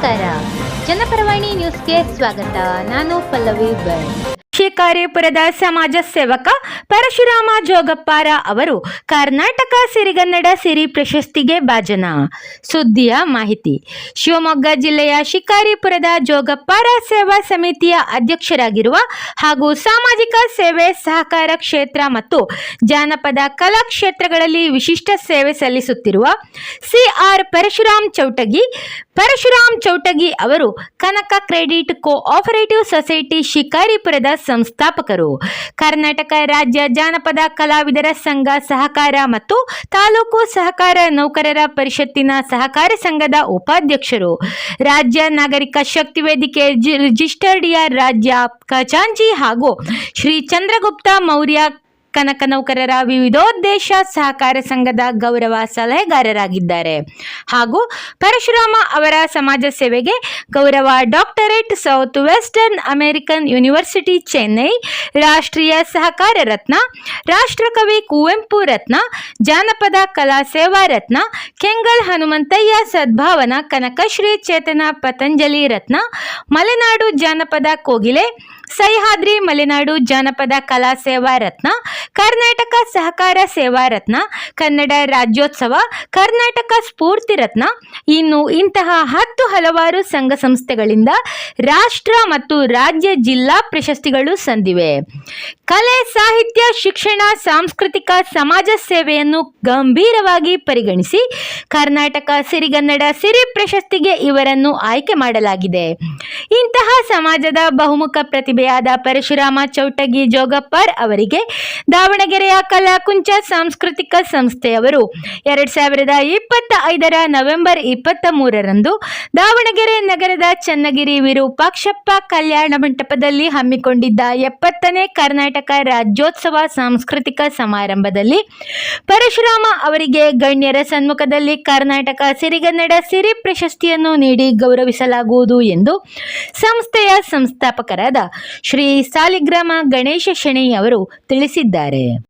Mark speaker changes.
Speaker 1: ನಮಸ್ಕಾರ. ಜನಪರವಾಣಿ ನ್ಯೂಸ್ಗೆ ಸ್ವಾಗತ. ನಾನು ಪಲ್ಲವಿ ಬೆಳ್
Speaker 2: ಶಿಕಾರಿಪುರದ ಸಮಾಜ ಸೇವಕ ಪರಶುರಾಮ ಜೋಗಪ್ಪಾರ ಅವರು ಕರ್ನಾಟಕ ಸಿರಿಗನ್ನಡ ಸಿರಿ ಪ್ರಶಸ್ತಿಗೆ ಭಾಜನ. ಸುದ್ದಿಯ ಮಾಹಿತಿ. ಶಿವಮೊಗ್ಗ ಜಿಲ್ಲೆಯ ಶಿಕಾರಿಪುರದ ಜೋಗಪ್ಪಾರ ಸೇವಾ ಸಮಿತಿಯ ಅಧ್ಯಕ್ಷರಾಗಿರುವ ಹಾಗೂ ಸಾಮಾಜಿಕ ಸೇವೆ ಸಹಕಾರ ಕ್ಷೇತ್ರ ಮತ್ತು ಜಾನಪದ ಕಲಾ ಕ್ಷೇತ್ರಗಳಲ್ಲಿ ವಿಶಿಷ್ಟ ಸೇವೆ ಸಲ್ಲಿಸುತ್ತಿರುವ ಸಿಆರ್ ಪರಶುರಾಮ್ ಚೌಟಗಿ ಪರಶುರಾಮ್ ಚೌಟಗಿ ಅವರು ಕನಕ ಕ್ರೆಡಿಟ್ ಕೋಆಪರೇಟಿವ್ ಸೊಸೈಟಿ ಶಿಕಾರಿಪುರದ ಸಂಸ್ಥಾಪಕರು. ಕರ್ನಾಟಕ ರಾಜ್ಯ ಜಾನಪದ ಕಲಾವಿದರ ಸಂಘ ಸಹಕಾರ ಮತ್ತು ತಾಲೂಕು ಸಹಕಾರ ನೌಕರರ ಪರಿಷತ್ತಿನ ಸಹಕಾರ ಸಂಘದ ಉಪಾಧ್ಯಕ್ಷರು. ರಾಜ್ಯ ನಾಗರಿಕ ಶಕ್ತಿ ವೇದಿಕೆ ರಿಜಿಸ್ಟರ್ಡ್ ರಾಜ್ಯ ಖಜಾಂಚಿ ಹಾಗೂ ಶ್ರೀ ಚಂದ್ರಗುಪ್ತ ಮೌರ್ಯ ಕನಕ ನೌಕರರ ವಿವಿಧೋದ್ದೇಶ ಸಹಕಾರ ಸಂಘದ ಗೌರವ ಸಲಹೆಗಾರರಾಗಿದ್ದಾರೆ. ಹಾಗೂ ಪರಶುರಾಮ ಅವರ ಸಮಾಜ ಸೇವೆಗೆ ಗೌರವ doctorate South Western American University Chennai, ರಾಷ್ಟ್ರೀಯ ಸಹಕಾರ ರತ್ನ, ರಾಷ್ಟ್ರಕವಿ ಕುವೆಂಪು ರತ್ನ, ಜಾನಪದ ಕಲಾ ಸೇವಾ ರತ್ನ, ಕೆಂಗಲ್ ಹನುಮಂತಯ್ಯ ಸದ್ಭಾವನಾ ಕನಕಶ್ರೀ ಚೇತನ ಪತಂಜಲಿ ರತ್ನ, ಮಲೆನಾಡು ಜಾನಪದ ಕೋಗಿಲೆ ಸಹ್ಯಾದ್ರಿ, ಮಲೆನಾಡು ಜಾನಪದ ಕಲಾ ಸೇವಾ ರತ್ನ, ಕರ್ನಾಟಕ ಸಹಕಾರ ಸೇವಾ ರತ್ನ, ಕನ್ನಡ ರಾಜ್ಯೋತ್ಸವ, ಕರ್ನಾಟಕ ಸ್ಫೂರ್ತಿ ರತ್ನ, ಇನ್ನು ಇಂತಹ ಹತ್ತು ಹಲವಾರು ಸಂಘ ಸಂಸ್ಥೆಗಳಿಂದ ರಾಷ್ಟ್ರ ಮತ್ತು ರಾಜ್ಯ ಜಿಲ್ಲಾ ಪ್ರಶಸ್ತಿಗಳು ಸಂದಿವೆ. ಕಲೆ, ಸಾಹಿತ್ಯ, ಶಿಕ್ಷಣ, ಸಾಂಸ್ಕೃತಿಕ, ಸಮಾಜ ಸೇವೆಯನ್ನು ಗಂಭೀರವಾಗಿ ಪರಿಗಣಿಸಿ ಕರ್ನಾಟಕ ಸಿರಿಗನ್ನಡ ಸಿರಿ ಪ್ರಶಸ್ತಿಗೆ ಇವರನ್ನು ಆಯ್ಕೆ ಮಾಡಲಾಗಿದೆ. ಇಂತಹ ಸಮಾಜದ ಬಹುಮುಖ ಪ್ರತಿಭೆಯಾದ ಪರಶುರಾಮ ಚೌಟಗಿ ಜೋಗಪ್ಪರ್ ಅವರಿಗೆ ದಾವಣಗೆರೆಯ ಕಲಾಕುಂಚ ಸಾಂಸ್ಕೃತಿಕ ಸಂಸ್ಥೆಯವರು. ಎರಡ್ ಸಾವಿರದ ಇಪ್ಪತ್ತ ಐದರ ನವೆಂಬರ್ ಇಪ್ಪತ್ತ ಮೂರರಂದು ದಾವಣಗೆರೆ ನಗರದ ಚನ್ನಗಿರಿ ವಿರೂಪಾಕ್ಷಪ್ಪ ಕಲ್ಯಾಣ ಮಂಟಪದಲ್ಲಿ ಹಮ್ಮಿಕೊಂಡಿದ್ದ ಎಪ್ಪತ್ತನೇ ಕರ್ನಾಟಕ ರಾಜ್ಯೋತ್ಸವ ಸಾಂಸ್ಕೃತಿಕ ಸಮಾರಂಭದಲ್ಲಿ ಪರಶುರಾಮ ಅವರಿಗೆ ಗಣ್ಯರ ಸನ್ಮುಖದಲ್ಲಿ ಕರ್ನಾಟಕ ಸಿರಿಗನ್ನಡ ಸಿರಿ ಪ್ರಶಸ್ತಿಯನ್ನು ನೀಡಿ ಗೌರವಿಸಲಾಗುವುದು ಎಂದು ಸಂಸ್ಥೆಯ ಸಂಸ್ಥಾಪಕರಾದ ಶ್ರೀ ಸಾಲಿಗ್ರಾಮ ಗಣೇಶ ಶೆಣೈ ಅವರು ತಿಳಿಸಿದ್ದಾರೆ.